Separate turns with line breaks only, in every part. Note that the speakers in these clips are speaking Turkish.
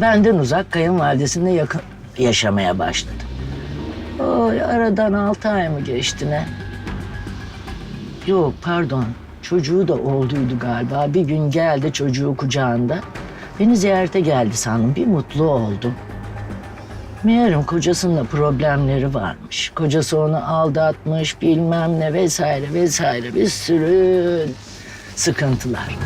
benden uzak kayınvalidesine yakın yaşamaya başladı. Oy aradan altı ay mı geçti ne? Yok pardon çocuğu da olduydu galiba. Bir gün geldi çocuğu kucağında. Beni ziyarete geldi sandım. Bir mutlu oldum. Meğerim kocasının problemleri varmış. Kocası onu aldatmış bilmem ne vesaire vesaire bir sürü sıkıntılar.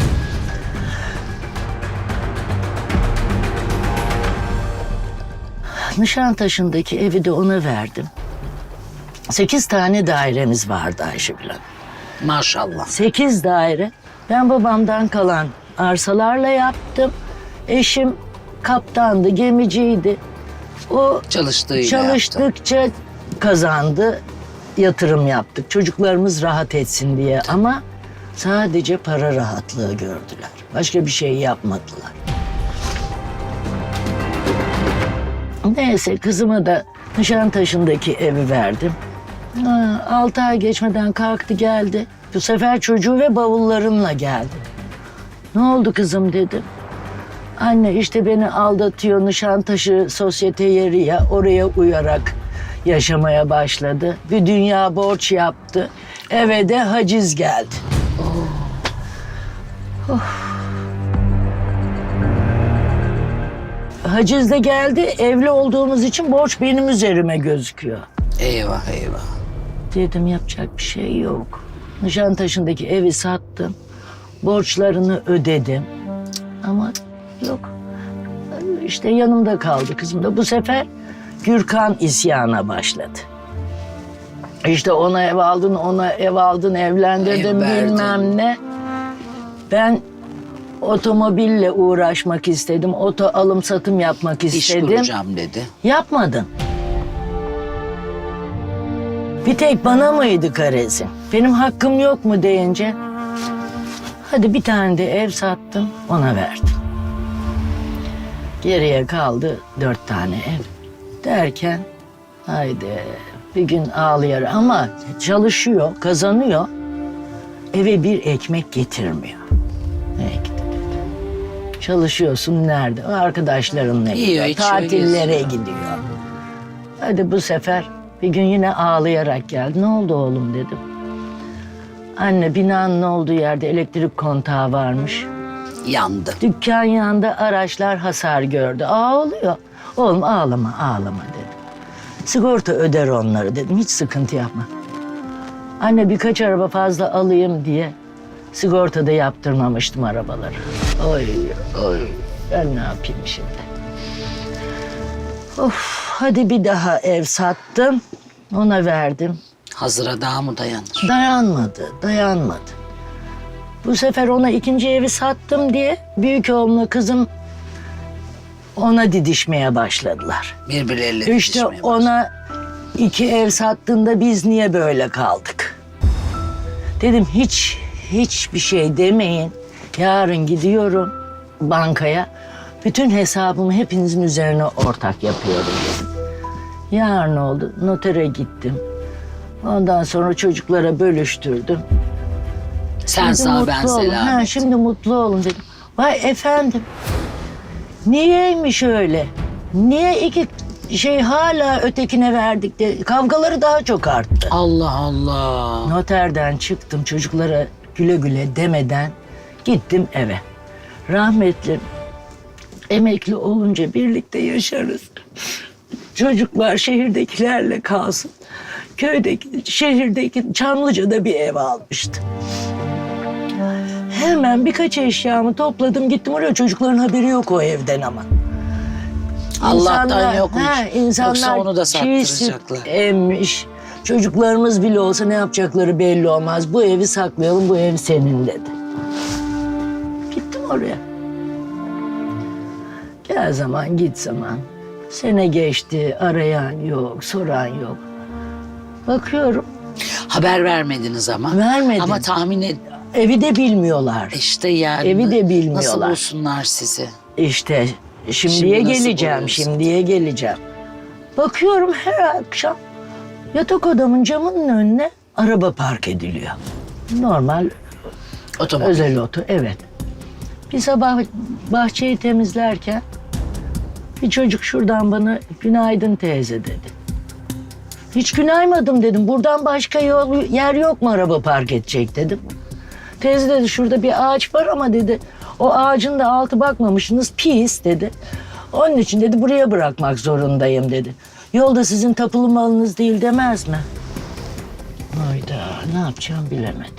Nişantaşı'ndaki evi de ona verdim. Sekiz tane dairemiz vardı Hanım.
Maşallah.
Sekiz daire. Ben babamdan kalan arsalarla yaptım. Eşim kaptandı, gemiciydi. O
Çalıştığıyla
çalıştıkça kazandı, yatırım yaptık. Çocuklarımız rahat etsin diye ama sadece para rahatlığı gördüler. Başka bir şey yapmadılar. Neyse kızıma da Nişantaşı'ndaki evi verdim. Ha, altı ay geçmeden kalktı geldi. Bu sefer çocuğu ve bavullarımla geldi. Ne oldu kızım dedim. Anne işte beni aldatıyor Nişantaşı sosyete yeri ya oraya uyarak yaşamaya başladı. Bir dünya borç yaptı. Eve de haciz geldi. Oh. Haciz de geldi. Evli olduğumuz için borç benim üzerime gözüküyor.
Eyvah eyvah.
Dedim yapacak bir şey yok. Nişantaşı'ndaki evi sattım. Borçlarını ödedim. Ama yok. İşte yanımda kaldı kızım da. Bu sefer Gürkan isyana başladı. İşte ona ev aldın, ona ev aldın, evlendirdim
Ev verdin.
bilmem ne. Ben otomobille uğraşmak istedim. Oto alım satım yapmak
İş
istedim.
kuracağım dedi.
Yapmadın. Bir tek bana mıydı karezi? Benim hakkım yok mu deyince? Hadi bir tane de ev sattım, ona verdim. Geriye kaldı dört tane ev. Derken, haydi bir gün ağlayarak ama çalışıyor, kazanıyor. Eve bir ekmek getirmiyor. Dedi. Çalışıyorsun nerede? Arkadaşlarınla
Yiyor,
gidiyor.
içiyor,
Tatillere
geziyor.
gidiyor. Hadi bu sefer bir gün yine ağlayarak geldi. Ne oldu oğlum dedim. Anne binanın olduğu yerde elektrik kontağı varmış.
Yandı.
Dükkan yanında araçlar hasar gördü. Ağlıyor. Oğlum ağlama ağlama dedi. Sigorta öder onları dedim. Hiç sıkıntı yapma. Anne birkaç araba fazla alayım diye sigortada yaptırmamıştım arabaları. Oy oy ben ne yapayım şimdi? Of hadi bir daha ev sattım. Ona verdim.
Hazıra daha mı dayanır?
Dayanmadı, dayanmadı. Bu sefer ona ikinci evi sattım diye büyük oğlumla kızım ona didişmeye başladılar.
Birbirleriyle
İşte
didişmeye
ona iki ev sattığında biz niye böyle kaldık? Dedim hiç hiçbir şey demeyin. Yarın gidiyorum bankaya. Bütün hesabımı hepinizin üzerine ortak yapıyorum dedim. Yarın oldu. Notere gittim. Ondan sonra çocuklara bölüştürdüm.
Sen
Şimdi
sağ ben
mutlu olun.
selamet.
Ha, şimdi mutlu olun dedim. Vay efendim. Niyeymiş öyle? Niye iki şey hala ötekine verdik de kavgaları daha çok arttı.
Allah Allah.
Noterden çıktım çocuklara güle güle demeden gittim eve. Rahmetli emekli olunca birlikte yaşarız. Çocuklar şehirdekilerle kalsın. Köydeki, şehirdeki Çamlıca'da bir ev almıştı. Hemen birkaç eşyamı topladım gittim oraya. Çocukların haberi yok o evden ama.
Allah'tan
İnsanlar-
yokmuş. Yoksa onu da sattıracaklar.
emmiş. Çocuklarımız bile olsa ne yapacakları belli olmaz. Bu evi saklayalım, bu ev senin dedi. Gittim oraya. Gel zaman git zaman. Sene geçti, arayan yok, soran yok. Bakıyorum,
Haber vermediniz ama.
Vermedim.
Ama tahmin et
evi de bilmiyorlar.
işte yani.
Evi de bilmiyorlar.
Nasıl bulsunlar sizi?
İşte şimdiye
Şimdi
geleceğim,
buluyorsun?
şimdiye geleceğim. Bakıyorum her akşam yatak odamın camının önüne araba park ediliyor. Normal
Otomobil.
özel oto, evet. Bir sabah bahçeyi temizlerken Bir çocuk şuradan bana günaydın teyze dedi. Hiç günaymadım dedim. Buradan başka yol yer yok mu araba park edecek dedim. Teyze dedi şurada bir ağaç var ama dedi o ağacın da altı bakmamışsınız pis dedi. Onun için dedi buraya bırakmak zorundayım dedi. Yolda sizin tapulu malınız değil demez mi? Hayda ne yapacağım bilemedim.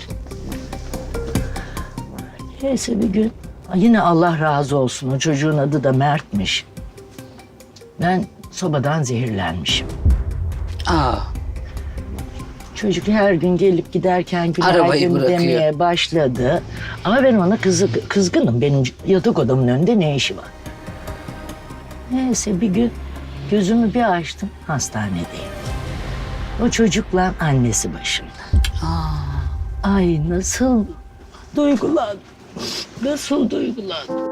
Neyse bir gün yine Allah razı olsun o çocuğun adı da Mert'miş. Ben sobadan zehirlenmişim.
Aa,
Çocuk her gün gelip giderken
Arabayı
günaydın
bırakıyor.
demeye başladı. Ama ben ona kızı, kızgınım. Benim yatak odamın önünde ne işi var? Neyse bir gün gözümü bir açtım hastanedeyim. O çocukla annesi başımda. Ay nasıl duygulandım. Nasıl duygulandım.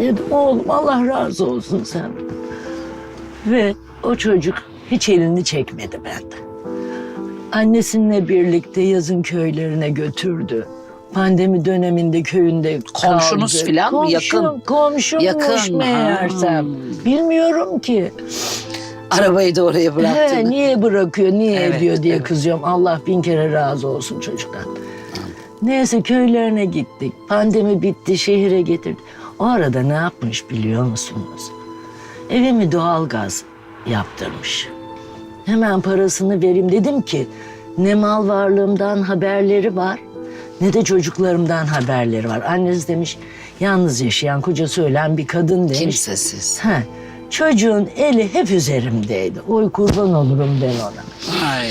Dedim oğlum Allah razı olsun sen. Ve o çocuk hiç elini çekmedi benden. Annesinle birlikte yazın köylerine götürdü. Pandemi döneminde köyünde
Komşunuz
kaldı.
filan mı?
Komşum,
Yakın.
Komşummuş
Yakın
meğersem.
Hmm.
Bilmiyorum ki.
arabayı da oraya
He,
bıraktın.
niye bırakıyor, niye
Evet,
ediyor diye
evet.
kızıyorum. Allah bin kere razı olsun çocuktan. Neyse köylerine gittik. Pandemi bitti, şehire getirdik. O arada ne yapmış biliyor musunuz? Evimi doğalgaz yaptırmış. Hemen parasını vereyim dedim ki ne mal varlığımdan haberleri var ne de çocuklarımdan haberleri var. Annesi demiş yalnız yaşayan kocası ölen bir kadın demiş.
Kimsesiz.
Ha, çocuğun eli hep üzerimdeydi. Oy kurban olurum ben ona.
Ay.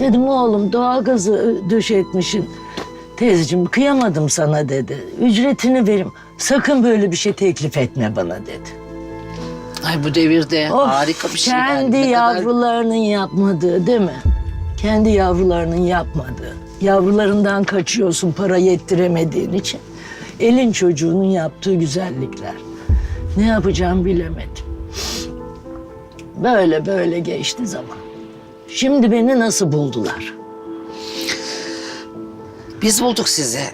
Dedim oğlum doğalgazı döşetmişsin. Teyzeciğim kıyamadım sana dedi. Ücretini verim. Sakın böyle bir şey teklif etme bana dedi.
Ay bu devirde
Of,
harika bir şey. yani.
Kendi
Ne kadar-
yavrularının yapmadığı değil mi? Kendi yavrularının yapmadığı. Yavrularından kaçıyorsun para yettiremediğin için. Elin çocuğunun yaptığı güzellikler. Ne yapacağım bilemedim. Böyle böyle geçti zaman. Şimdi beni nasıl buldular?
Biz bulduk sizi.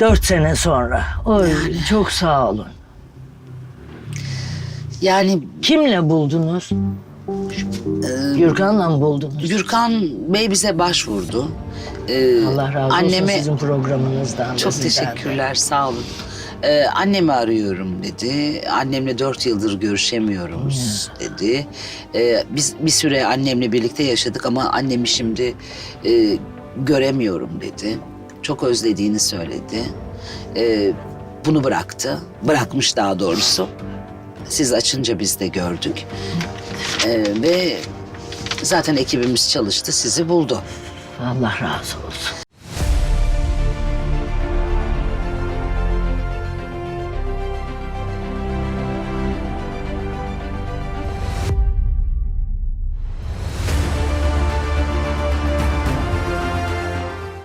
Dört sene sonra. Oy, çok sağ olun.
Yani
Kimle buldunuz? Gürkan'la mı buldunuz?
Gürkan Bey bize başvurdu. Ee,
Allah razı olsun
anneme
sizin programınızdan. da
çok
sizden de.
teşekkürler sağ olun. Ee, annemi arıyorum dedi. Annemle dört yıldır görüşemiyoruz dedi. Ee, biz bir süre annemle birlikte yaşadık ama annemi şimdi e, göremiyorum dedi. Çok özlediğini söyledi. Ee, bunu bıraktı. Bırakmış daha doğrusu. Siz açınca biz de gördük. Ee, ve zaten ekibimiz çalıştı, sizi buldu.
Allah razı olsun.